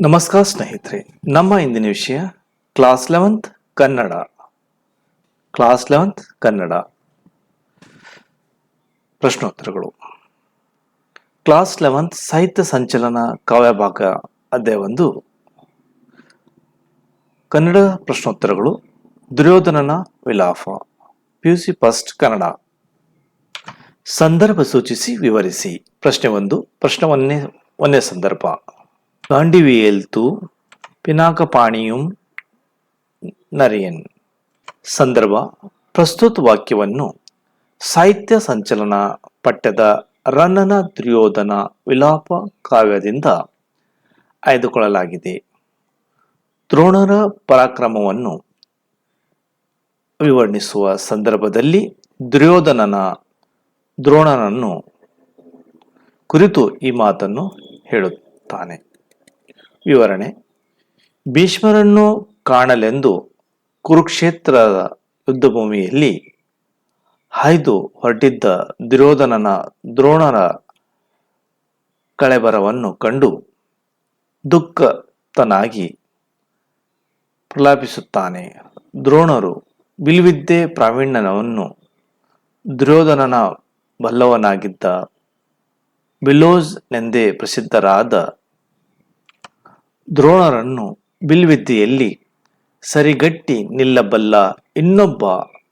ನಮಸ್ಕಾರ ಸ್ನೇಹಿತರೆ, ನಮ್ಮ ಇಂದಿನ ವಿಷಯ class eleventh Kannada. Class eleventh Kannada. ಪ್ರಶ್ನೋತ್ತರಗಳು. Class eleventh ಸಾಹಿತ್ಯ ಸಂಚಲನ ಕಾವ್ಯಭಾಗ ಅಧ್ಯಾಯ ಒಂದು. ಕನ್ನಡ ಪ್ರಶ್ನೋತ್ತರಗಳು, ದುರ್ಯೋಧನನ ವಿಲಾಪ P U C first Kannada. ಸಂದರ್ಭ ಸೂಚಿಸಿ ವಿವರಿಸಿ. ಪ್ರಶ್ನೆ ಒಂದು, ಪ್ರಶ್ನೆ ಒಂದೇ ಒಂದನೇ ಸಂದರ್ಭ. ಗಾಂಡಿವಿಯೇಲ್ತು ಪಿನಾಕಪಾಣಿಯುಂ ನರಿಯನ್ ಸಂದರ್ಭ ಪ್ರಸ್ತುತ ವಾಕ್ಯವನ್ನು ಸಾಹಿತ್ಯ ಸಂಚಲನ ಪಠ್ಯದ ರನ್ನನ ದುರ್ಯೋಧನ ವಿಲಾಪ ಕಾವ್ಯದಿಂದ ಆಯ್ದುಕೊಳ್ಳಲಾಗಿದೆ. ದ್ರೋಣರ ಪರಾಕ್ರಮವನ್ನು ವಿವರ್ಣಿಸುವ ಸಂದರ್ಭದಲ್ಲಿ ದುರ್ಯೋಧನನ ದ್ರೋಣನನ್ನು ಕುರಿತು ಈ ಮಾತನ್ನು ಹೇಳುತ್ತಾನೆ. ವಿವರಣೆ. ಭೀಷ್ಮರನ್ನು ಕಾಣಲೆಂದು ಕುರುಕ್ಷೇತ್ರದ ಯುದ್ಧಭೂಮಿಯಲ್ಲಿ ಹಾಯ್ದು ಹೊರಟಿದ್ದ ದುರ್ಯೋಧನನ ದ್ರೋಣರ ಕಳೆಬರವನ್ನು ಕಂಡು ದುಃಖತನಾಗಿ ಪ್ರಲಾಪಿಸುತ್ತಾನೆ. ದ್ರೋಣರು ಬಿಲ್ವಿದ್ದೆ ಪ್ರಾವೀಣ್ಯನವನ್ನು ದುರ್ಯೋಧನನ ಬಲ್ಲವನಾಗಿದ್ದ ಬಿಲೋಸ್ನೆಂದೇ ಪ್ರಸಿದ್ಧರಾದ ದ್ರೋಣರನ್ನು ಬಿಲ್ವಿದ್ಯೆಯಲ್ಲಿ ಸರಿಗಟ್ಟಿ ನಿಲ್ಲಬಲ್ಲ ಇನ್ನೊಬ್ಬ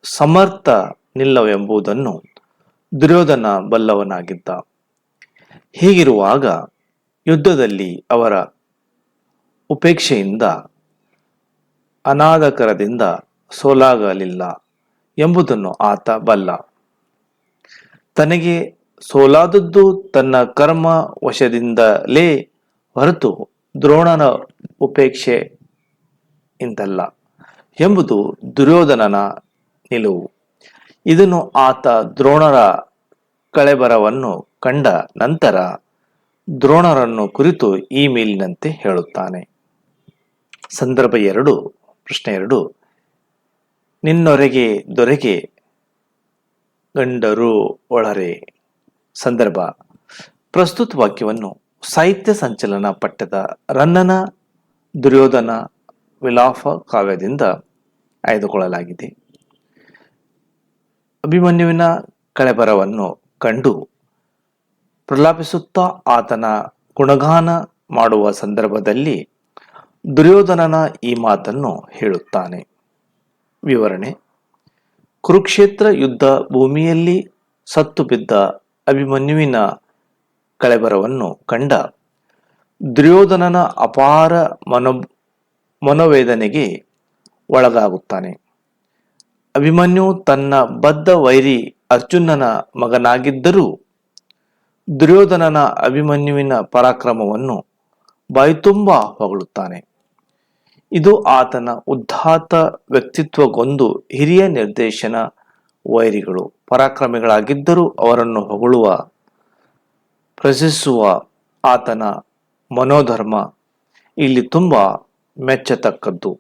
ಸಮರ್ಥ ನಿಲ್ಲವೆಂಬುದನ್ನು ದುರ್ಯೋಧನ ಬಲ್ಲವನಾಗಿದ್ದ. ಹೀಗಿರುವಾಗ ಯುದ್ಧದಲ್ಲಿ ಅವರ ಉಪೇಕ್ಷೆಯಿಂದ ಅನಾದಕರದಿಂದ ಸೋಲಾಗಲಿಲ್ಲ ಎಂಬುದನ್ನು ಆತ ಬಲ್ಲ. ತನಗೆ ಸೋಲಾದದ್ದು ತನ್ನ ಕರ್ಮ ವಶದಿಂದಲೇ ಹೊರತು ದ್ರೋಣನ ಉಪೇಕ್ಷೆ ಇಂದಲ್ಲ ಎಂಬುದು ದುರ್ಯೋಧನನ ನಿಲುವು. ಇದನ್ನು ಆತ ದ್ರೋಣರ ಕಳೆಬರವನ್ನು ಕಂಡ ನಂತರ ದ್ರೋಣರನ್ನು ಕುರಿತು ಈ ಮೇಲಿನಂತೆ ಹೇಳುತ್ತಾನೆ. ಸಂದರ್ಭ ಎರಡು, ಪ್ರಶ್ನೆ ಎರಡು. ನಿನ್ನೊರೆಗೆ ದೊರೆಗೆ ಗಂಡರು ಒಳರೆ. ಸಂದರ್ಭ, ಪ್ರಸ್ತುತ ವಾಕ್ಯವನ್ನು ಸಾಹಿತ್ಯ ಸಂಚಲನ ಪಠ್ಯದ ರನ್ನನ ದುರ್ಯೋಧನ ವಿಲಾಫ ಕಾವ್ಯದಿಂದ ಆಯ್ದುಕೊಳ್ಳಲಾಗಿದೆ. ಅಭಿಮನ್ಯುವಿನ ಕಳೆಬರವನ್ನು ಕಂಡು ಪ್ರಲಾಪಿಸುತ್ತಾ ಆತನ ಗುಣಗಾನ ಮಾಡುವ ಸಂದರ್ಭದಲ್ಲಿ ದುರ್ಯೋಧನನ ಈ ಮಾತನ್ನು ಹೇಳುತ್ತಾನೆ. ವಿವರಣೆ, ಕುರುಕ್ಷೇತ್ರ ಯುದ್ಧ ಭೂಮಿಯಲ್ಲಿ ಸತ್ತು ಬಿದ್ದ ಅಭಿಮನ್ಯುವಿನ ಕಳೆಬರವನ್ನು ಕಂಡ ದುರ್ಯೋಧನನ ಅಪಾರ ಮನೋ ಮನೋವೇದನೆಗೆ ಒಳಗಾಗುತ್ತಾನೆ. ಅಭಿಮನ್ಯು ತನ್ನ ಬದ್ಧ ವೈರಿ ಅರ್ಜುನನ ಮಗನಾಗಿದ್ದರೂ ದುರ್ಯೋಧನನ ಅಭಿಮನ್ಯುವಿನ ಪರಾಕ್ರಮವನ್ನು ಬಾಯಿತುಂಬ ಹೊಗಳುತ್ತಾನೆ. ಇದು ಆತನ ಉದ್ಧಾತ ವ್ಯಕ್ತಿತ್ವಗೊಂದು ಹಿರಿಯ ನಿರ್ದೇಶನ ವೈರಿಗಳು. ಪರಾಕ್ರಮಿಗಳಾಗಿದ್ದರೂ ಅವರನ್ನು ಹೊಗಳುವ ಪ್ರಶಂಸಿಸುವ ಆತನ ಮನೋಧರ್ಮ ಇಲ್ಲಿ ತುಂಬ ಮೆಚ್ಚತಕ್ಕದ್ದು.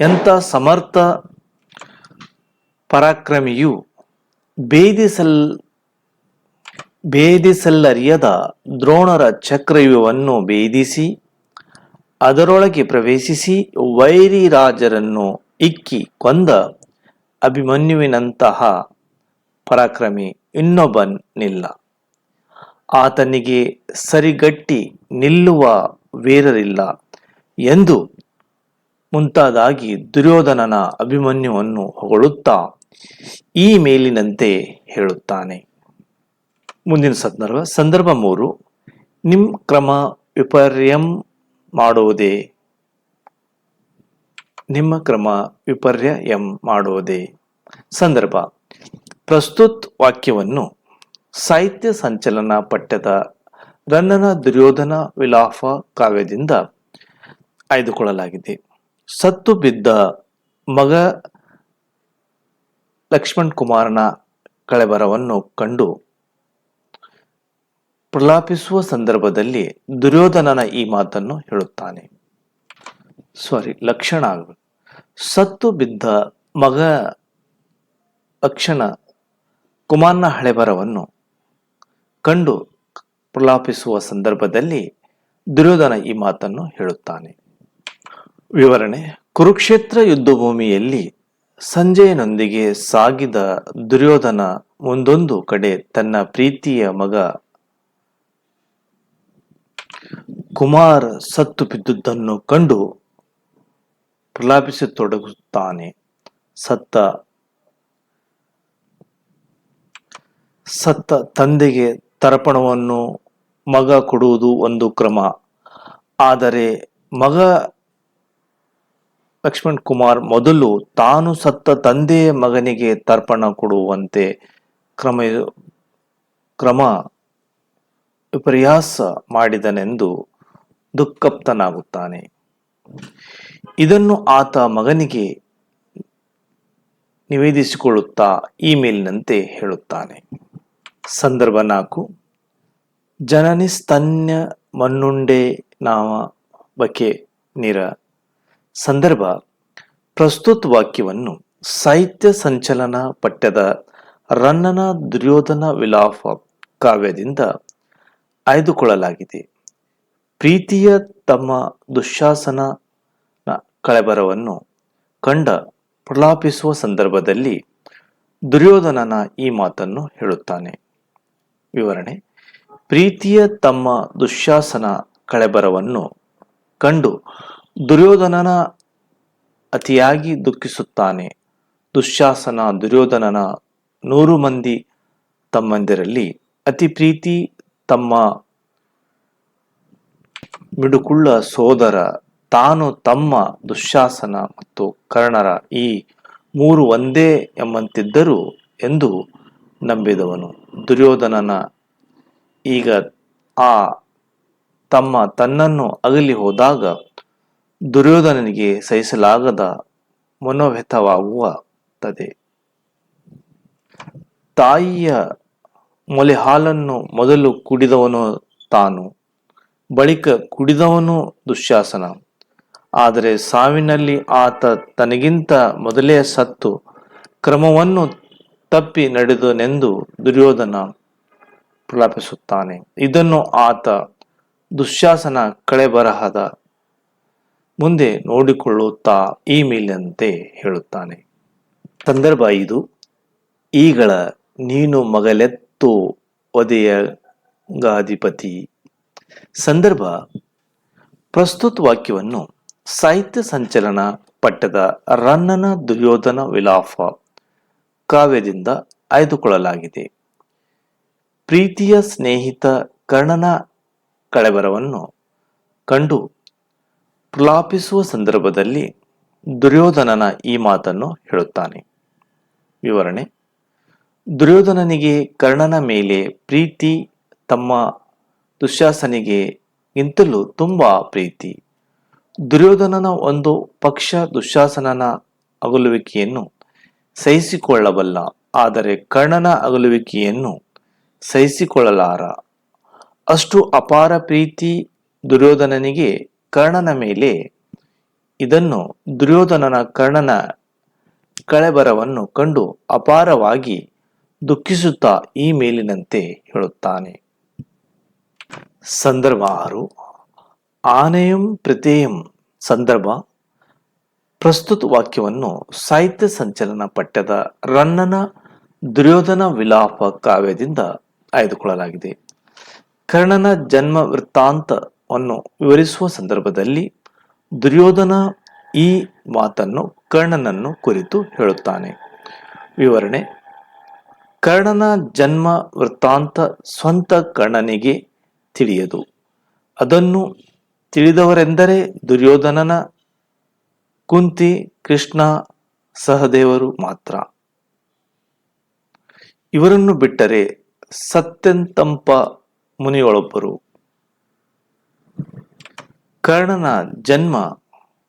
ಎಂಥ ಸಮರ್ಥ ಪರಾಕ್ರಮಿಯು ಭೇದಿಸಲ್, ಭೇದಿಸಲ್ಲರಿಯದ ದ್ರೋಣರ ಚಕ್ರವ್ಯೂಹವನ್ನು ಭೇದಿಸಿ, ಅದರೊಳಗೆ ಪ್ರವೇಶಿಸಿ ವೈರಿ ರಾಜರನ್ನು ಇಕ್ಕಿ ಕೊಂದ ಅಭಿಮನ್ಯುವಿನಂತಹ ಪರಾಕ್ರಮಿ ಇನ್ನೊಬ್ಬನಿಲ್ಲ. ಆತನಿಗೆ ಸರಿಗಟ್ಟಿ ನಿಲ್ಲುವ ವೀರರಿಲ್ಲ ಎಂದು ಮುಂತಾದಾಗಿ ದುರ್ಯೋಧನನ ಅಭಿಮನ್ಯುವನ್ನು ಹೊಗಳುತ್ತಾ ಈ ಮೇಲಿನಂತೆ ಹೇಳುತ್ತಾನೆ. ಮುಂದಿನ ಸಂದರ್ಭ ಸಂದರ್ಭ ಮೂರು, ನಿಮ್ ಕ್ರಮ ವಿಪರ್ಯಂ ಮಾಡುವುದೇ? ನಿಮ್ಮ ಕ್ರಮ ವಿಪರ್ಯ ಎಂ ಮಾಡುವುದೇ? ಸಂದರ್ಭ, ಪ್ರಸ್ತುತ್ ವಾಕ್ಯವನ್ನು ಸಾಹಿತ್ಯ ಸಂಚಲನ ಪಠ್ಯದ ರನ್ನನ ದುರ್ಯೋಧನ ವಿಲಾಪ ಕಾವ್ಯದಿಂದ ಆಯ್ದುಕೊಳ್ಳಲಾಗಿದೆ. ಸತ್ತು ಬಿದ್ದ ಮಗ ಲಕ್ಷ್ಮಣ್ ಕುಮಾರನ ಕಳೆಬರವನ್ನು ಕಂಡು ಪ್ರಲಾಪಿಸುವ ಸಂದರ್ಭದಲ್ಲಿ ದುರ್ಯೋಧನನ ಈ ಮಾತನ್ನು ಹೇಳುತ್ತಾನೆ. ಸಾರಿ, ಲಕ್ಷಣ ಸತ್ತು ಬಿದ್ದ ಮಗ ಲಕ್ಷಣ ಕುಮಾರನ ಹಳೆಬರವನ್ನು ಕಂಡು ಪ್ರಲಾಪಿಸುವ ಸಂದರ್ಭದಲ್ಲಿ ದುರ್ಯೋಧನ ಈ ಮಾತನ್ನು ಹೇಳುತ್ತಾನೆ. ವಿವರಣೆ, ಕುರುಕ್ಷೇತ್ರ ಯುದ್ಧಭೂಮಿಯಲ್ಲಿ ಸಂಜಯನೊಂದಿಗೆ ಸಾಗಿದ ದುರ್ಯೋಧನ ಒಂದೊಂದು ಕಡೆ ತನ್ನ ಪ್ರೀತಿಯ ಮಗ ಕುಮಾರ್ ಸತ್ತು ಬಿದ್ದುದನ್ನು ಕಂಡು ಪ್ರಲಾಪಿಸತೊಡಗುತ್ತಾನೆ. ಸತ್ತ ಸತ್ತ ತಂದೆಗೆ ತರ್ಪಣವನ್ನು ಮಗ ಕೊಡುವುದು ಒಂದು ಕ್ರಮ. ಆದರೆ ಮಗ ಲಕ್ಷ್ಮಣ್ ಕುಮಾರ್ ಮೊದಲು ತಾನು ಸತ್ತ ತಂದೆಯ ಮಗನಿಗೆ ತರ್ಪಣ ಕೊಡುವಂತೆ ಕ್ರಮ ಕ್ರಮ ವಿಪರ್ಯಾಸ ಮಾಡಿದನೆಂದು ದುಃಖಪ್ತನಾಗುತ್ತಾನೆ. ಇದನ್ನು ಆತ ಮಗನಿಗೆ ನಿವೇದಿಸಿಕೊಳ್ಳುತ್ತಾ ಇಮೇಲ್ನಂತೆ ಮೇಲಿನಂತೆ ಹೇಳುತ್ತಾನೆ. ಸಂದರ್ಭ ನಾಲ್ಕು. ಜನನಿ ಸ್ತನ್ಯ ಮಣ್ಣುಂಡೆ ನಾಮ ಬಕೆ ನಿರ. ಸಂದರ್ಭ, ಪ್ರಸ್ತುತ ವಾಕ್ಯವನ್ನು ಸಾಹಿತ್ಯ ಸಂಚಲನ ಪಠ್ಯದ ರನ್ನನ ದುರ್ಯೋಧನ ವಿಲಾಪ ಕಾವ್ಯದಿಂದ ಆಯ್ದುಕೊಳ್ಳಲಾಗಿದೆ. ಪ್ರೀತಿಯ ತಮ್ಮ ದುಶಾಸನ ಕಳೆಬರವನ್ನು ಕಂಡ ಪ್ರಲಾಪಿಸುವ ಸಂದರ್ಭದಲ್ಲಿ ದುರ್ಯೋಧನನ ಈ ಮಾತನ್ನು ಹೇಳುತ್ತಾನೆ. ವಿವರಣೆ. ಪ್ರೀತಿಯ ತಮ್ಮ ದುಶಾಸನ ಕಳೆಬರವನ್ನು ಕಂಡು ದುರ್ಯೋಧನನ ಅತಿಯಾಗಿ ದುಃಖಿಸುತ್ತಾನೆ. ದುಶ್ಯಾಸನ ದುರ್ಯೋಧನನ ನೂರು ಮಂದಿ ತಮ್ಮಂದಿರಲ್ಲಿ ಅತಿ ಪ್ರೀತಿ ತಮ್ಮ ಮಿಡುಕುಳ್ಳ ಸೋದರ, ತಾನು ತಮ್ಮ ದುಶ್ಯಾಸನ ಮತ್ತು ಕರ್ಣರ ಈ ಮೂರು ಒಂದೇ ಎಂಬಂತಿದ್ದರು ಎಂದು ನಂಬಿದವನು. ದುರ್ಯೋಧನನ ಈಗ ಆ ತಮ್ಮ ತನ್ನನ್ನು ಅಗಲಿ ಹೋದಾಗ ದುರ್ಯೋಧನನಿಗೆ ಸಹಿಸಲಾಗದ ಮನೋವ್ಯಥವಾಗುತ್ತದೆ. ತಾಯಿಯ ಮೊಲೆ ಹಾಲನ್ನು ಮೊದಲು ಕುಡಿದವನು ತಾನು, ಬಳಿಕ ಕುಡಿದವನು ದುಶ್ಯಾಸನ. ಆದರೆ ಸಾವಿನಲ್ಲಿ ಆತ ತನಗಿಂತ ಮೊದಲೇ ಸತ್ತು, ಕ್ರಮವನ್ನು ತಪ್ಪಿ ನಡೆದನೆಂದು ದುರ್ಯೋಧನ ಪ್ರಲಾಪಿಸುತ್ತಾನೆ. ಇದನ್ನು ಆತ ದುಶ್ಯಾಸನ ಕಳೆಬರಹದ ಮುಂದೆ ನೋಡಿಕೊಳ್ಳುತ್ತಾ ಈ ಮೇಲಿನಂತೆ ಹೇಳುತ್ತಾನೆ. ಸಂದರ್ಭ ಇದು ಈಗಳ ನೀನು ಮಗಲೆತ್ತು ಒದೆಯ ಗಾಧಿಪತಿ ಸಂದರ್ಭ ಪ್ರಸ್ತುತ ವಾಕ್ಯವನ್ನು ಸಾಹಿತ್ಯ ಸಂಚಲನ ಪಟ್ಟದ ರನ್ನನ ದುರ್ಯೋಧನ ವಿಲಾಪ ಕಾವ್ಯದಿಂದ ಆಯ್ದುಕೊಳ್ಳಲಾಗಿದೆ ಪ್ರೀತಿಯ ಸ್ನೇಹಿತ ಕರ್ಣನ ಕಳೆಬರವನ್ನು ಕಂಡು ಪ್ರಲಾಪಿಸುವ ಸಂದರ್ಭದಲ್ಲಿ ದುರ್ಯೋಧನನ ಈ ಮಾತನ್ನು ಹೇಳುತ್ತಾನೆ. ವಿವರಣೆ, ದುರ್ಯೋಧನನಿಗೆ ಕರ್ಣನ ಮೇಲೆ ಪ್ರೀತಿ, ತಮ್ಮ ದುಶ್ಯಾಸನಿಗೆ ಗಿಂತಲೂ ತುಂಬಾ ಪ್ರೀತಿ. ದುರ್ಯೋಧನನ ಒಂದು ಪಕ್ಷ ದುಶಾಸನನ ಅಗಲುವಿಕೆಯನ್ನು ಸಹಿಸಿಕೊಳ್ಳಬಲ್ಲ, ಆದರೆ ಕರ್ಣನ ಅಗಲುವಿಕೆಯನ್ನು ಸಹಿಸಿಕೊಳ್ಳಲಾರ. ಅಷ್ಟು ಅಪಾರ ಪ್ರೀತಿ ದುರ್ಯೋಧನನಿಗೆ ಕರ್ಣನ ಮೇಲೆ ಇದನ್ನು ದುರ್ಯೋಧನನ ಕರ್ಣನ ಕಳೆಬರವನ್ನು ಕಂಡು ಅಪಾರವಾಗಿ ದುಃಖಿಸುತ್ತಾ ಈ ಮೇಲಿನಂತೆ ಹೇಳುತ್ತಾನೆ. ಸಂದರ್ಭ ಆರು. ಆನೆಯಂ ಪ್ರತೇಯಂ. ಸಂದರ್ಭ ಪ್ರಸ್ತುತ ವಾಕ್ಯವನ್ನು ಸಾಹಿತ್ಯ ಸಂಚಲನ ಪಠ್ಯದ ರನ್ನನ ದುರ್ಯೋಧನ ವಿಲಾಪ ಕಾವ್ಯದಿಂದ ಆಯ್ದುಕೊಳ್ಳಲಾಗಿದೆ. ಕರ್ಣನ ಜನ್ಮ ವೃತ್ತಾಂತವನ್ನು ವಿವರಿಸುವ ಸಂದರ್ಭದಲ್ಲಿ ದುರ್ಯೋಧನ ಈ ಮಾತನ್ನು ಕರ್ಣನನ್ನು ಕುರಿತು ಹೇಳುತ್ತಾನೆ. ವಿವರಣೆ, ಕರ್ಣನ ಜನ್ಮ ವೃತ್ತಾಂತ ಸ್ವಂತ ಕರ್ಣನಿಗೆ ತಿಳಿಯದು. ಅದನ್ನು ತಿಳಿದವರೆಂದರೆ ದುರ್ಯೋಧನನ ಕುಂತಿ ಕೃಷ್ಣ ಸಹದೇವರು ಮಾತ್ರ. ಇವರನ್ನು ಬಿಟ್ಟರೆ ಸತ್ಯಂತಂಪ ಮುನಿಯೊಳೊಬ್ಬರು ಕರ್ಣನ ಜನ್ಮ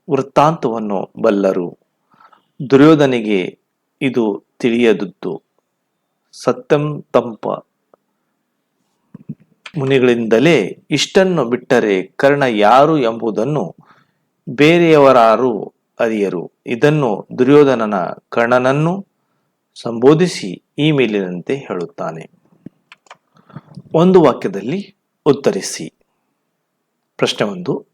ವೃತ್ತಾಂತವನ್ನು ಬಲ್ಲರು. ದುರ್ಯೋಧನಿಗೆ ಇದು ತಿಳಿಯದುದ್ದು ಸತ್ಯಂತಂಪ ಮುನಿಗಳಿಂದಲೇ ಇಷ್ಟನ್ನು ಬಿಟ್ಟರೆ ಕರ್ಣ ಯಾರು ಎಂಬುದನ್ನು ಬೇರೆಯವರಾರು ಅರಿಯರು. ಇದನ್ನು ದುರ್ಯೋಧನನ ಕರ್ಣನನ್ನು ಸಂಬೋಧಿಸಿ ಈ ಮೇಲಿನಂತೆ ಹೇಳುತ್ತಾನೆ. ಒಂದು ವಾಕ್ಯದಲ್ಲಿ ಉತ್ತರಿಸಿ. ಪ್ರಶ್ನೆ ಒಂದು.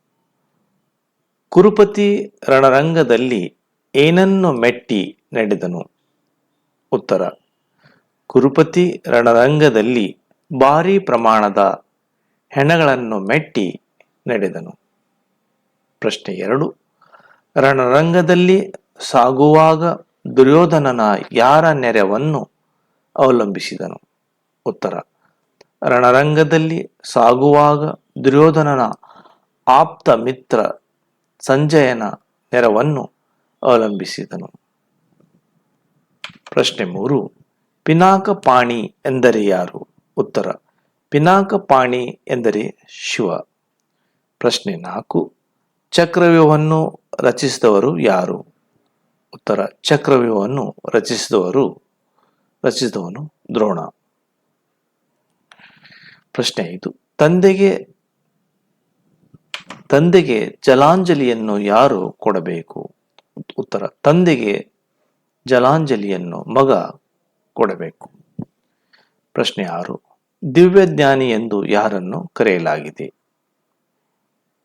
ಕುರುಪತಿ ರಣರಂಗದಲ್ಲಿ ಏನನ್ನು ಮೆಟ್ಟಿ ನಡೆದನು? ಉತ್ತರ. ಕುರುಪತಿ ರಣರಂಗದಲ್ಲಿ ಭಾರೀ ಪ್ರಮಾಣದ ಹೆಣಗಳನ್ನು ಮೆಟ್ಟಿ ನಡೆದನು. ಪ್ರಶ್ನೆ ಎರಡು. ರಣರಂಗದಲ್ಲಿ ಸಾಗುವಾಗ ದುರ್ಯೋಧನನ ಯಾರ ನೆರವನ್ನು ಅವಲಂಬಿಸಿದನು? ಉತ್ತರ, ರಣರಂಗದಲ್ಲಿ ಸಾಗುವಾಗ ದುರ್ಯೋಧನನ ಆಪ್ತ ಮಿತ್ರ ಸಂಜಯನ ನೆರವನ್ನು ಅವಲಂಬಿಸಿದನು. ಪ್ರಶ್ನೆ ಮೂರು ಪಿನಾಕ ಪಾಣಿ ಎಂದರೆ ಯಾರು? ಉತ್ತರ ಪಿನಾಕ ಪಾಣಿ ಎಂದರೆ ಶಿವ. ಪ್ರಶ್ನೆ ನಾಲ್ಕು ಚಕ್ರವ್ಯೂಹವನ್ನು ರಚಿಸಿದವರು ಯಾರು? ಉತ್ತರ, ಚಕ್ರವ್ಯೂಹವನ್ನು ರಚಿಸಿದವರು, ರಚಿಸಿದವನು ದ್ರೋಣ. ಪ್ರಶ್ನೆ ಇದು ತಂದೆಗೆ ತಂದೆಗೆ ಜಲಾಂಜಲಿಯನ್ನು ಯಾರು ಕೊಡಬೇಕು? ಉತ್ತರ, ತಂದೆಗೆ ಜಲಾಂಜಲಿಯನ್ನು ಮಗ ಕೊಡಬೇಕು. ಪ್ರಶ್ನೆ ಆರು ದಿವ್ಯಜ್ಞಾನಿ ಎಂದು ಯಾರನ್ನು ಕರೆಯಲಾಗಿದೆ?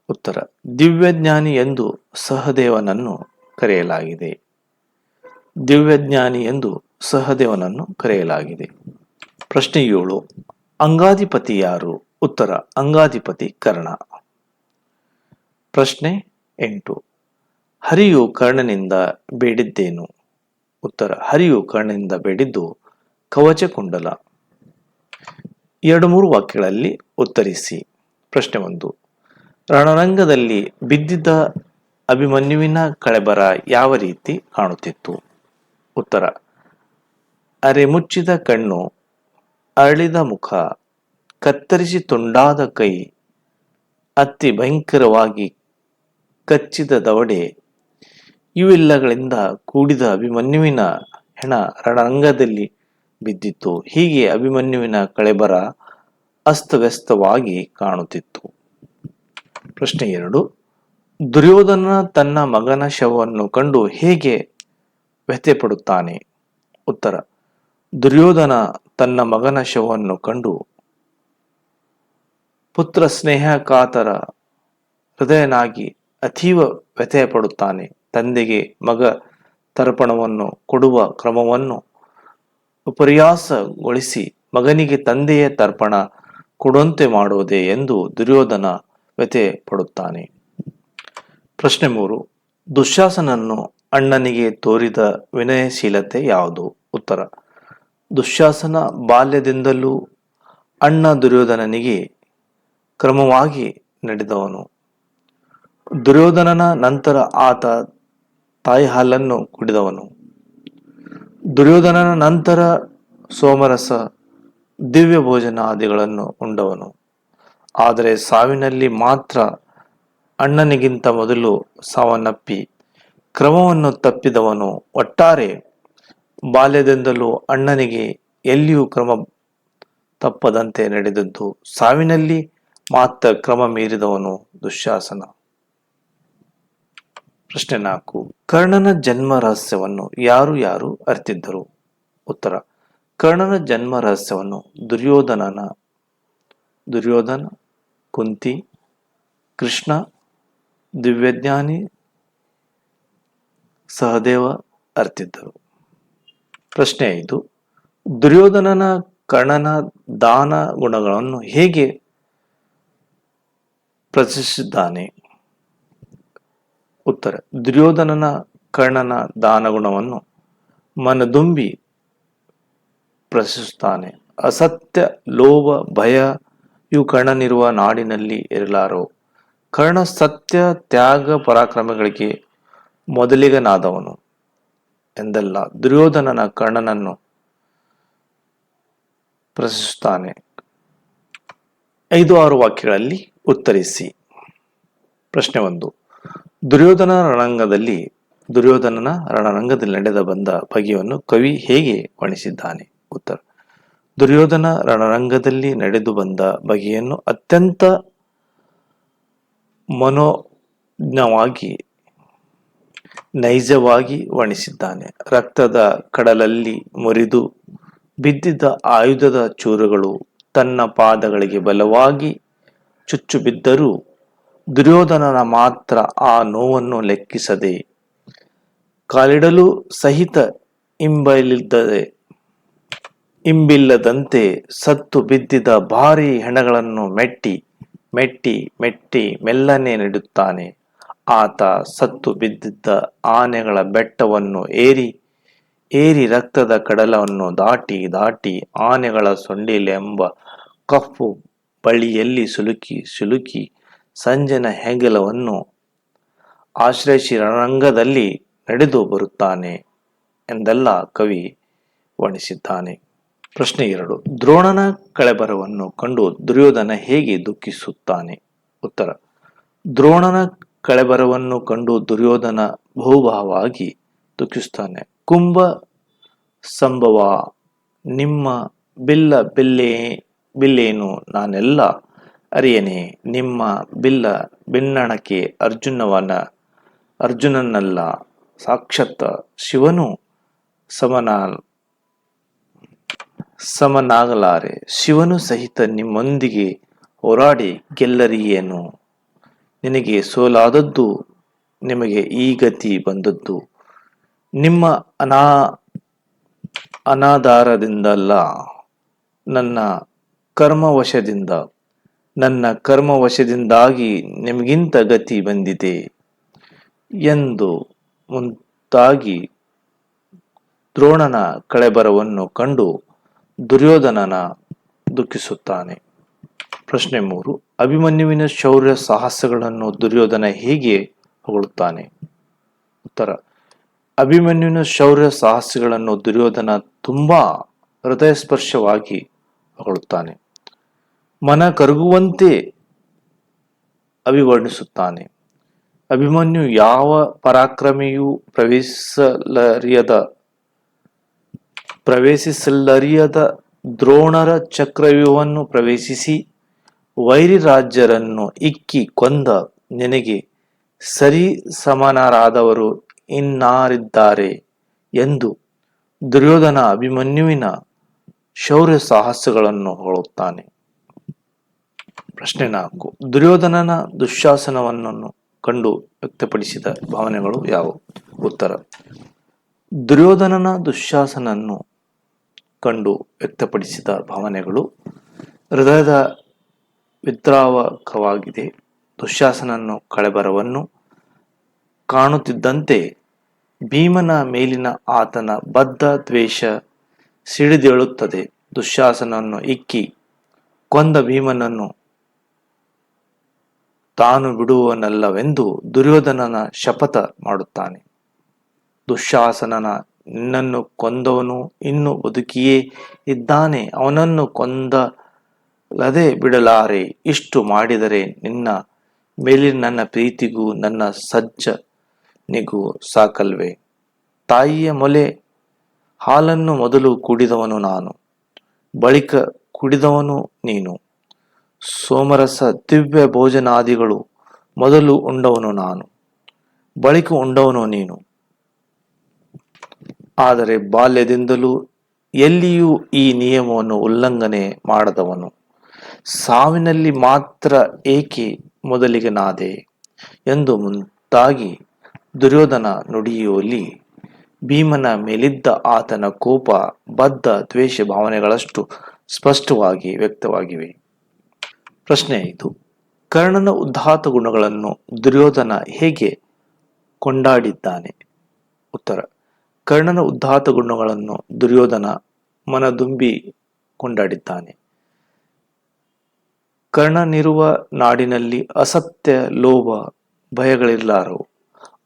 ಉತ್ತರ. ದಿವ್ಯಜ್ಞಾನಿ ಎಂದು ಸಹದೇವನನ್ನು ಕರೆಯಲಾಗಿದೆ. ದಿವ್ಯಜ್ಞಾನಿ ಎಂದು ಸಹದೇವನನ್ನು ಕರೆಯಲಾಗಿದೆ. ಪ್ರಶ್ನೆ ಏಳು. ಅಂಗಾಧಿಪತಿ ಯಾರು? ಉತ್ತರ. ಅಂಗಾಧಿಪತಿ ಕರ್ಣ. ಪ್ರಶ್ನೆ ಎಂಟು. ಹರಿಯು ಕರ್ಣನಿಂದ ಬೇಡಿದ್ದೇನು? ಉತ್ತರ. ಹರಿಯು ಕರ್ಣನಿಂದ ಬೇಡಿದ್ದು ಕವಚ ಕುಂಡಲ ಎರಡು ಮೂರು ವಾಕ್ಯಗಳಲ್ಲಿ ಉತ್ತರಿಸಿ. ಪ್ರಶ್ನೆ ಒಂದು. ರಣರಂಗದಲ್ಲಿ ಬಿದ್ದಿದ್ದ ಅಭಿಮನ್ಯುವಿನ ಕಳೆಬರ ಯಾವ ರೀತಿ ಕಾಣುತ್ತಿತ್ತು? ಉತ್ತರ, ಅರೆ ಮುಚ್ಚಿದ ಕಣ್ಣು, ಅರಳಿದ ಮುಖ, ಕತ್ತರಿಸಿ ತುಂಡಾದ ಕೈ ಅತಿ ಭಯಂಕರವಾಗಿ ಕಚ್ಚಿದ ದವಡೆ, ಇವೆಲ್ಲಗಳಿಂದ ಕೂಡಿದ ಅಭಿಮನ್ಯುವಿನ ಹೆಣ ರಣರಂಗದಲ್ಲಿ ಬಿದ್ದಿತ್ತು. ಹೀಗೆ ಅಭಿಮನ್ಯುವಿನ ಕಳೆಬರ ಅಸ್ತವ್ಯಸ್ತವಾಗಿ ಕಾಣುತ್ತಿತ್ತು. ಪ್ರಶ್ನೆ ಎರಡು. ದುರ್ಯೋಧನ ತನ್ನ ಮಗನ ಶವವನ್ನು ಕಂಡು ಹೇಗೆ ವ್ಯಥೆಪಡುತ್ತಾನೆ? ಉತ್ತರ, ದುರ್ಯೋಧನ ತನ್ನ ಮಗನ ಶವವನ್ನು ಕಂಡು ಪುತ್ರ ಸ್ನೇಹ ಕಾತರ ಹೃದಯನಾಗಿ ಅತೀವ ವ್ಯಥೆ ಪಡುತ್ತಾನೆ ತಂದೆಗೆ ಮಗ ತರ್ಪಣವನ್ನು ಕೊಡುವ ಕ್ರಮವನ್ನು ವಿಪರ್ಯಾಸಗೊಳಿಸಿ ಮಗನಿಗೆ ತಂದೆಯ ತರ್ಪಣ ಕೊಡುವಂತೆ ಮಾಡುವುದೇ ಎಂದು ದುರ್ಯೋಧನ ವ್ಯಥೆ ಪಡುತ್ತಾನೆ. ಪ್ರಶ್ನೆ ಮೂರು. ದುಶ್ಯಾಸನನ್ನು ಅಣ್ಣನಿಗೆ ತೋರಿದ ವಿನಯಶೀಲತೆ ಯಾವುದು? ಉತ್ತರ. ದುಶ್ಯಾಸನ ಬಾಲ್ಯದಿಂದಲೂ ಅಣ್ಣ ದುರ್ಯೋಧನನಿಗೆ ಕ್ರಮವಾಗಿ ನಡೆದವನು. ದುರ್ಯೋಧನನ ನಂತರ ಆತ ತಾಯಿ ಹಾಲನ್ನು ಕುಡಿದವನು. ದುರ್ಯೋಧನನ ನಂತರ ಸೋಮರಸ ದಿವ್ಯ ಭೋಜನಾದಿಗಳನ್ನು ಉಂಡವನು. ಆದರೆ ಸಾವಿನಲ್ಲಿ ಮಾತ್ರ ಅಣ್ಣನಿಗಿಂತ ಮೊದಲು ಸಾವನ್ನಪ್ಪಿ, ಕ್ರಮವನ್ನು ತಪ್ಪಿದವನು ಒಟ್ಟಾರೆ ಬಾಲ್ಯದಿಂದಲೂ ಅಣ್ಣನಿಗೆ ಎಲ್ಲಿಯೂ ಕ್ರಮ ತಪ್ಪದಂತೆ ನಡೆದದ್ದು. ಸಾವಿನಲ್ಲಿ ಮಾತ್ರ ಕ್ರಮ ಮೀರಿದವನು ದುಶ್ಯಾಸನ. ಪ್ರಶ್ನೆ ನಾಲ್ಕು. ಕರ್ಣನ ಜನ್ಮ ರಹಸ್ಯವನ್ನು ಯಾರು ಯಾರು ಅರಿತಿದ್ದರು? ಉತ್ತರ. ಕರ್ಣನ ಜನ್ಮ ರಹಸ್ಯವನ್ನು ದುರ್ಯೋಧನನ, ದುರ್ಯೋಧನ ಕುಂತಿ, ಕೃಷ್ಣ, ದಿವ್ಯಜ್ಞಾನಿ, ಸಹದೇವ ಅರ್ತಿದ್ದರು. ಪ್ರಶ್ನೆ ಐದು ದುರ್ಯೋಧನನ ಕರ್ಣನ ದಾನ ಗುಣಗಳನ್ನು ಹೇಗೆ ಪ್ರದರ್ಶಿಸಿದ್ದಾನೆ? ಉತ್ತರ, ದುರ್ಯೋಧನನ ಕರ್ಣನ ದಾನ ಗುಣವನ್ನು ಮನದುಂಬಿ ಪ್ರಶ್ನಿಸುತ್ತಾನೆ ಅಸತ್ಯ, ಲೋಭ, ಭಯ ಇವು ಕರ್ಣನಿರುವ ನಾಡಿನಲ್ಲಿ ಇರಲಾರೋ. ಕರ್ಣ ಸತ್ಯ, ತ್ಯಾಗ, ಪರಾಕ್ರಮಗಳಿಗೆ ಮೊದಲಿಗನಾದವನು ಎಂದಲ್ಲ, ದುರ್ಯೋಧನನ ಕರ್ಣನನ್ನು ಪ್ರಶ್ನಿಸುತ್ತಾನೆ. ಐದು ಆರು ವಾಕ್ಯಗಳಲ್ಲಿ ಉತ್ತರಿಸಿ. ಪ್ರಶ್ನೆ ಒಂದು. ದುರ್ಯೋಧನ ರಣರಂಗದಲ್ಲಿ ದುರ್ಯೋಧನನ ರಣರಂಗದಲ್ಲಿ ನಡೆದ ಬಂದ ಬಗೆಯನ್ನು ಕವಿ ಹೇಗೆ ವರ್ಣಿಸಿದ್ದಾನೆ? ಉತ್ತರ. ದುರ್ಯೋಧನ ರಣರಂಗದಲ್ಲಿ ನಡೆದು ಬಂದ ಬಗೆಯನ್ನು ಅತ್ಯಂತ ಮನೋಜ್ಞವಾಗಿ, ನೈಜವಾಗಿ ವರ್ಣಿಸಿದ್ದಾನೆ. ರಕ್ತದ ಕಡಲಲ್ಲಿ ಮುರಿದು ಬಿದ್ದಿದ್ದ ಆಯುಧದ ಚೂರುಗಳು ತನ್ನ ಪಾದಗಳಿಗೆ ಬಲವಾಗಿ ಚುಚ್ಚು ಬಿದ್ದರೂ ದುರ್ಯೋಧನನ ಮಾತ್ರ ಆ ನೋವನ್ನು ಲೆಕ್ಕಿಸದೆ ಕಾಲಿಡಲು ಸಹಿತ ಇಂಬಲಿದ್ದದೆ ಇಂಬಿಲ್ಲದಂತೆ ಸತ್ತು ಬಿದ್ದಿದ ಭಾರಿ ಹೆಣಗಳನ್ನು ಮೆಟ್ಟಿ ಮೆಟ್ಟಿ ಮೆಟ್ಟಿ ಮೆಲ್ಲನೆ ನೀಡುತ್ತಾನೆ. ಆತ ಸತ್ತು ಬಿದ್ದಿದ್ದ ಆನೆಗಳ ಬೆಟ್ಟವನ್ನು ಏರಿ ಏರಿ ರಕ್ತದ ಕಡಲವನ್ನು ದಾಟಿ ದಾಟಿ ಆನೆಗಳ ಸೊಂಡಿಲೆಂಬ ಕಪ್ಪು ಬಳಿಯಲ್ಲಿ ಸುಲುಕಿ ಸುಲುಕಿ ಸಂಜನ ಹೆಗಲವನ್ನು ಆಶ್ರಯಿಸಿ ರಣರಂಗದಲ್ಲಿ ನಡೆದು ಬರುತ್ತಾನೆ ಎಂದೆಲ್ಲ ಕವಿ ವರ್ಣಿಸಿದ್ದಾನೆ. ಪ್ರಶ್ನೆ ಎರಡು. ದ್ರೋಣನ ಕಳೆಬರವನ್ನು ಕಂಡು ದುರ್ಯೋಧನ ಹೇಗೆ ದುಃಖಿಸುತ್ತಾನೆ? ಉತ್ತರ. ದ್ರೋಣನ ಕಳೆಬರವನ್ನು ಕಂಡು ದುರ್ಯೋಧನ ಬಹುಭಾವವಾಗಿ ದುಃಖಿಸುತ್ತಾನೆ. ಕುಂಭ ಸಂಭವ, ನಿಮ್ಮ ಬಿಲ್ಲ ಬಿಲ್ಲೆ, ಬಿಲ್ಲೇನು ನಾನೆಲ್ಲ ಅರಿಯನೆ. ನಿಮ್ಮ ಬಿಲ್ಲ ಬಿನ್ನಣಕ್ಕೆ ಅರ್ಜುನವನ, ಅರ್ಜುನನಲ್ಲ, ಸಾಕ್ಷಾತ್ ಶಿವನು ಸಮನ ಸಮನಾಗಲಾರೆ. ಶಿವನು ಸಹಿತ ನಿಮ್ಮೊಂದಿಗೆ ಹೋರಾಡಿ ಗೆಲ್ಲರಿಯೇನು? ನಿನಗೆ ಸೋಲಾದದ್ದು ನಿಮಗೆ ಈ ಗತಿ ಬಂದದ್ದು. ನಿಮ್ಮ ಅನಾ, ಅನಾಧಾರದಿಂದಲ್ಲ, ನನ್ನ ಕರ್ಮವಶದಿಂದ. ನನ್ನ ಕರ್ಮವಶದಿಂದಾಗಿ ನಿಮಗಿಂತ ಗತಿ ಬಂದಿದೆ ಎಂದು ಮುಂತಾಗಿ ದ್ರೋಣನ ಕಳೆಬರವನ್ನು ಕಂಡು ದುರ್ಯೋಧನನ ದುಃಖಿಸುತ್ತಾನೆ. ಪ್ರಶ್ನೆ ಮೂರು. ಅಭಿಮನ್ಯುವಿನ ಶೌರ್ಯ ಸಾಹಸಗಳನ್ನು ದುರ್ಯೋಧನ ಹೇಗೆ ಹೊಗಳುತ್ತಾನೆ. ಉತ್ತರ. ಅಭಿಮನ್ಯುವಿನ ಶೌರ್ಯ ಸಾಹಸಗಳನ್ನು ದುರ್ಯೋಧನ ತುಂಬಾ ಹೃದಯಸ್ಪರ್ಶವಾಗಿ ಹೊಗಳುತ್ತಾನೆ. ಮನ ಕರಗುವಂತೆ ಅಭಿವರ್ಣಿಸುತ್ತಾನೆ. ಅಭಿಮನ್ಯು ಯಾವ ಪರಾಕ್ರಮಿಯೂ ಪ್ರವೇಶಿಸಲರಿಯದ ಪ್ರವೇಶಿಸಲರಿಯದ ದ್ರೋಣರ ಚಕ್ರವ್ಯೂಹವನ್ನು ಪ್ರವೇಶಿಸಿ ವೈರಿ ರಾಜ್ಯರನ್ನು ಇಕ್ಕಿ ಕೊಂದ ನಿನಗೆ ಸರಿ ಸಮನರಾದವರು ಇನ್ನಾರಿದ್ದಾರೆ ಎಂದು ದುರ್ಯೋಧನ ಅಭಿಮನ್ಯುವಿನ ಶೌರ್ಯ ಸಾಹಸಗಳನ್ನು ಹೊಳುತ್ತಾನೆ ಪ್ರಶ್ನೆ ನಾಲ್ಕು. ದುರ್ಯೋಧನನ ದುಶ್ಯಾಸನವನ್ನು ಕಂಡು ವ್ಯಕ್ತಪಡಿಸಿದ ಭಾವನೆಗಳು ಯಾವುವು? ಉತ್ತರ. ದುರ್ಯೋಧನನ ದುಶ್ಯಾಸನನ್ನು ಕಂಡು ವ್ಯಕ್ತಪಡಿಸಿದ ಭಾವನೆಗಳು ಹೃದಯದ ವಿದ್ರಾವಕವಾಗಿದೆ. ದುಶಾಸನನ್ನು ಕಳೆಬರವನ್ನು ಕಾಣುತ್ತಿದ್ದಂತೆ ಭೀಮನ ಮೇಲಿನ ಆತನ ಬದ್ಧ ದ್ವೇಷ ಸಿಡಿದೇಳುತ್ತದೆ. ದುಶಾಸನನ್ನು ಇಕ್ಕಿ ಕೊಂದ ಭೀಮನನ್ನು ತಾನು ಬಿಡುವನಲ್ಲವೆಂದು ದುರ್ಯೋಧನನ ಶಪಥ ಮಾಡುತ್ತಾನೆ. ದುಶ್ಯಾಸನನ ನಿನ್ನನ್ನು ಕೊಂದವನು ಇನ್ನು ಬದುಕಿಯೇ ಇದ್ದಾನೆ. ಅವನನ್ನು ಕೊಂದಲದೆ ಬಿಡಲಾರೆ. ಇಷ್ಟು ಮಾಡಿದರೆ ನಿನ್ನ ಮೇಲಿನ ನನ್ನ ಪ್ರೀತಿಗೂ ನನ್ನ ಸಜ್ಜನಿಗೂ ಸಾಕಲ್ವೇ? ತಾಯಿಯ ಮೊಲೆ, ಹಾಲನ್ನು ಮೊದಲು ಕುಡಿದವನು ನಾನು, ಬಳಿಕ ಕುಡಿದವನು ನೀನು. ಸೋಮರಸ ದಿವ್ಯ ಭೋಜನಾದಿಗಳು ಮೊದಲು ಉಂಡವನು ನಾನು, ಬಳಿಕ ಉಂಡವನು ನೀನು. ಆದರೆ ಬಾಲ್ಯದಿಂದಲೂ ಎಲ್ಲಿಯೂ ಈ ನಿಯಮವನ್ನು ಉಲ್ಲಂಘನೆ ಮಾಡದವನು. ಸಾವಿನಲ್ಲಿ ಮಾತ್ರ ಏಕೆ ಮೊದಲಿಗೆ ನಾದೆ ಎಂದು ಮುಂತಾಗಿ ದುರ್ಯೋಧನ ನುಡಿಯುವಲ್ಲಿ ಭೀಮನ ಮೇಲಿದ್ದ ಆತನ ಕೋಪ, ಬದ್ಧ ದ್ವೇಷ ಭಾವನೆಗಳಷ್ಟು ಸ್ಪಷ್ಟವಾಗಿ ವ್ಯಕ್ತವಾಗಿವೆ. ಪ್ರಶ್ನೆ ಇದು, ಕರ್ಣನ ಉದ್ಧಾತ ಗುಣಗಳನ್ನು ದುರ್ಯೋಧನ ಹೇಗೆ ಕೊಂಡಾಡಿದ್ದಾನೆ? ಉತ್ತರ ಕರ್ಣನ ಉದ್ಧಾತ ಗುಣಗಳನ್ನು ದುರ್ಯೋಧನ ಮನದುಂಬಿ ಕೊಂಡಾಡಿದ್ದಾನೆ. ಕರ್ಣನಿರುವ ನಾಡಿನಲ್ಲಿ ಅಸತ್ಯ, ಲೋಭ, ಭಯಗಳಿರಲಾರವು.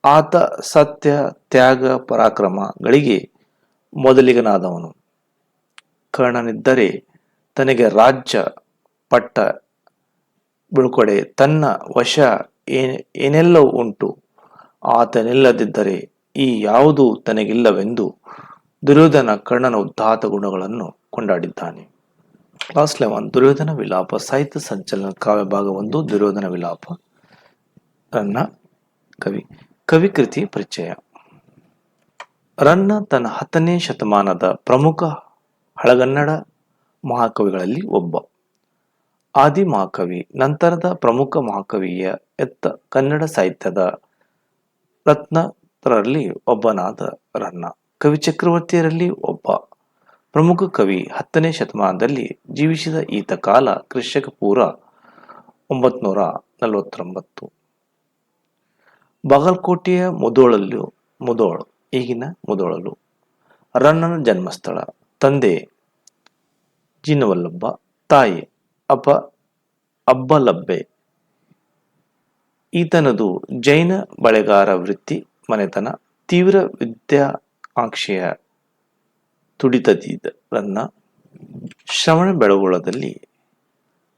ಆತ ಸತ್ಯ, ತ್ಯಾಗ, ಪರಾಕ್ರಮಗಳಿಗೆ ಮೊದಲಿಗನಾದವನು. ಕರ್ಣನಿದ್ದರೆ ತನಗೆ ರಾಜ್ಯ ಪಟ್ಟ ಬಿಳ್ಕೊಡೆ, ತನ್ನ ವಶ ಏನ್ ಏನೆಲ್ಲವೂ ಉಂಟು. ಆತನಿಲ್ಲದಿದ್ದರೆ ಈ ಯಾವುದೂ ತನಗಿಲ್ಲವೆಂದು ದುರ್ಯೋಧನ ಕರ್ಣನ ಉದ್ದಾತ ಗುಣಗಳನ್ನು ಕೊಂಡಾಡಿದ್ದಾನೆ. ಕ್ಲಾಸ್ ಲೆವೆನ್ ದುರ್ಯೋಧನ ವಿಲಾಪ, ಸಾಹಿತ್ಯ ಸಂಚಲನ ಕಾವ್ಯ ಭಾಗ ಒಂದು, ದುರ್ಯೋಧನ ವಿಲಾಪ ರನ್ನ ಕವಿ, ಕವಿಕೃತಿ ಪರಿಚಯ. ರನ್ನ ತನ್ನ ಹತ್ತನೇ ಶತಮಾನದ ಪ್ರಮುಖ ಹಳಗನ್ನಡ ಮಹಾಕವಿಗಳಲ್ಲಿ ಒಬ್ಬ. ಆದಿ ಮಹಾಕವಿ, ನಂತರದ ಪ್ರಮುಖ ಮಹಾಕವಿಯ ಎತ್ತ ಕನ್ನಡ ಸಾಹಿತ್ಯದ ರತ್ನರಲ್ಲಿ ಒಬ್ಬನಾದ ರನ್ನ. ಕವಿ ಚಕ್ರವರ್ತಿಯರಲ್ಲಿ ಒಬ್ಬ. ಪ್ರಮುಖ ಕವಿ ಹತ್ತನೇ ಶತಮಾನದಲ್ಲಿ ಜೀವಿಸಿದ ಈತ ಕಾಲ ಕೃಷಕ ಪೂರ ಒಂಬತ್ನೂರ ನಲವತ್ತೊಂಬತ್ತು. ಬಾಗಲಕೋಟೆಯ ಮುದೋಳಲ್ಲೂ ಮುದೋಳು, ಈಗಿನ ಮುದೋಳಲು. ರನ್ನನ ಜನ್ಮಸ್ಥಳ, ತಂದೆ ಜಿನವಲ್ಲಬ್ಬ ತಾಯಿ ಅಪ, ಅಬ್ಬಲಬ್ಬೆ. ಈತನದು ಜೈನ ಬಳೆಗಾರ ವೃತ್ತಿ ಮನೆತನ ತೀವ್ರ ವಿದ್ಯಾಕಾಂಕ್ಷೆಯ ಆಕ್ಷೆಯ ರನ್ನ ಶ್ರವಣ ಬೆಳಗೊಳದಲ್ಲಿ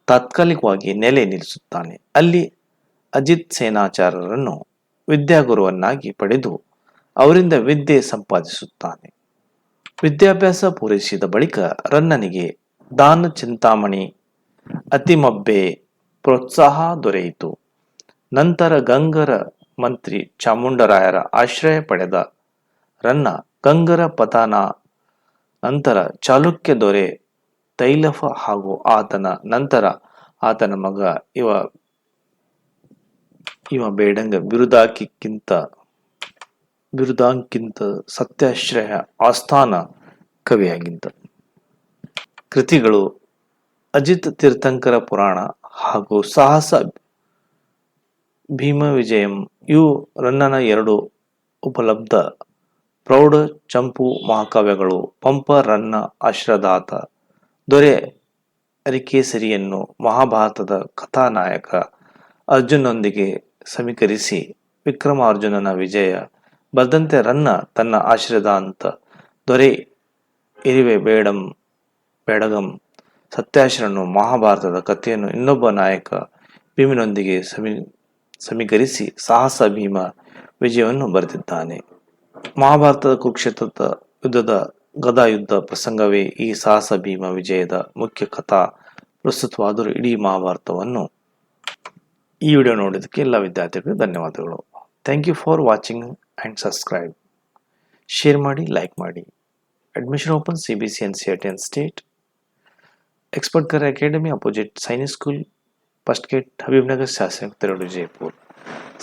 ತಾತ್ಕಾಲಿಕವಾಗಿ ನೆಲೆ ನಿಲ್ಲಿಸುತ್ತಾನೆ. ಅಲ್ಲಿ ಅಜಿತ್ ಸೇನಾಚಾರ್ಯರನ್ನು ವಿದ್ಯಾಗುರುವನ್ನಾಗಿ ಪಡೆದು ಅವರಿಂದ ವಿದ್ಯೆ ಸಂಪಾದಿಸುತ್ತಾನೆ. ವಿದ್ಯಾಭ್ಯಾಸ ಪೂರೈಸಿದ ಬಳಿಕ ರನ್ನನಿಗೆ ದಾನ ಚಿಂತಾಮಣಿ ಅತಿಮಬ್ಬೆ ಪ್ರೋತ್ಸಾಹ ದೊರೆಯಿತು. ನಂತರ ಗಂಗರ ಮಂತ್ರಿ ಚಾಮುಂಡರಾಯರ ಆಶ್ರಯ ಪಡೆದ ರನ್ನ ಗಂಗರ ಪತನ ನಂತರ ಚಾಲುಕ್ಯ ದೊರೆ ತೈಲಫ ಹಾಗೂ ಆತನ ನಂತರ ಆತನ ಮಗ ಇವ ಇವ ಬೇಡಂಗ ಬಿರುದಾಕಿಕ್ಕಿಂತ, ಬಿರುದಾಂಕಿಂತ ಸತ್ಯಾಶ್ರಯ ಆಸ್ಥಾನ ಕವಿಯಾಗಿದ್ದ. ಕೃತಿಗಳು ಅಜಿತ್ ತೀರ್ಥಂಕರ ಪುರಾಣ ಹಾಗೂ ಸಾಹಸ ಭೀಮ ವಿಜಯಂ. ಇವು ರನ್ನನ ಎರಡು ಉಪಲಬ್ಧ. ಪ್ರೌಢ ಚಂಪು ಮಹಾಕಾವ್ಯಗಳು. ಪಂಪ ರನ್ನ ಆಶ್ರದಾತ ದೊರೆ ಅರಿಕೇಸರಿಯನ್ನು ಮಹಾಭಾರತದ ಕಥಾನಾಯಕ ಅರ್ಜುನೊಂದಿಗೆ ಸಮೀಕರಿಸಿ ವಿಕ್ರಮಾರ್ಜುನನ ವಿಜಯ. ಬದಂತೆ ರನ್ನ ತನ್ನ ಆಶ್ರದಾಂತ ದೊರೆ ಇರಿವೆ ಬೇಡಂ, ಬೇಡಗಂ. ಸತ್ಯಾಶ್ರನು ಮಹಾಭಾರತದ ಕಥೆಯನ್ನು ಇನ್ನೊಬ್ಬ ನಾಯಕ ಭೀಮಿನೊಂದಿಗೆ ಸಮಿ ಸಮೀಕರಿಸಿ ಸಾಹಸ ಭೀಮ ವಿಜಯವನ್ನು ಬರೆದಿದ್ದಾನೆ. ಮಹಾಭಾರತದ ಕುರುಕ್ಷೇತ್ರದ ಯುದ್ಧದ ಗದಾ ಯುದ್ಧ ಪ್ರಸಂಗವೇ ಈ ಸಾಹಸ ಭೀಮ ವಿಜಯದ ಮುಖ್ಯ ಕಥಾ. ಪ್ರಸ್ತುತವಾದರೂ ಇಡೀ ಮಹಾಭಾರತವನ್ನು ಈ ವಿಡಿಯೋ ನೋಡಿದ್ದಕ್ಕೆ ಎಲ್ಲ ವಿದ್ಯಾರ್ಥಿಗಳಿಗೆ ಧನ್ಯವಾದಗಳು. Thank you for watching and subscribe share ಮಾಡಿ ಲೈಕ್ ಮಾಡಿ. Admission open C B C N C N state expert career academy opposite Sainik school first gate Habibnagar ಶಾಸನ ತೆರಳು Jaipur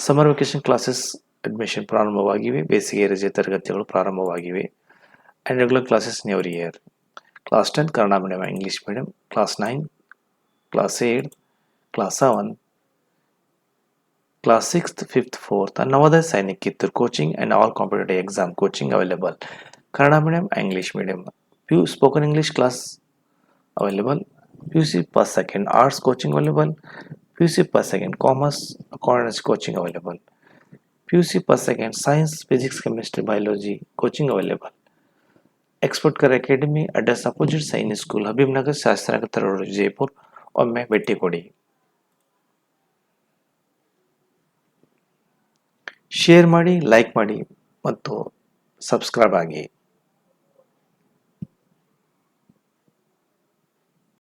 summer vacation classes admission ಪ್ರಾರಂಭವಾಗಿವೆ ಬೇಸಿಗೆ ರಜೆ ತರಗತಿಗಳು ಪ್ರಾರಂಭವಾಗಿವೆ and regular classes in every year class ten Kannada medium English medium class nine class eight class seven class 6th 5th 4th and Navodaya Sainik Kittur coaching and all competitive exam coaching available Kannada medium English medium few spoken English class available PUC per second arts coaching available PUC per second commerce accountancy coaching available PUC per second science physics chemistry biology coaching available expert ಕರ್ academy address opposite Sainik school Habib Nagar Shastranagar road Jaipur ಒಮ್ಮೆ ಭೇಟಿ ಕೊಡಿ share ಮಾಡಿ like ಮಾಡಿ ಮತ್ತು subscribe ಆಗಿ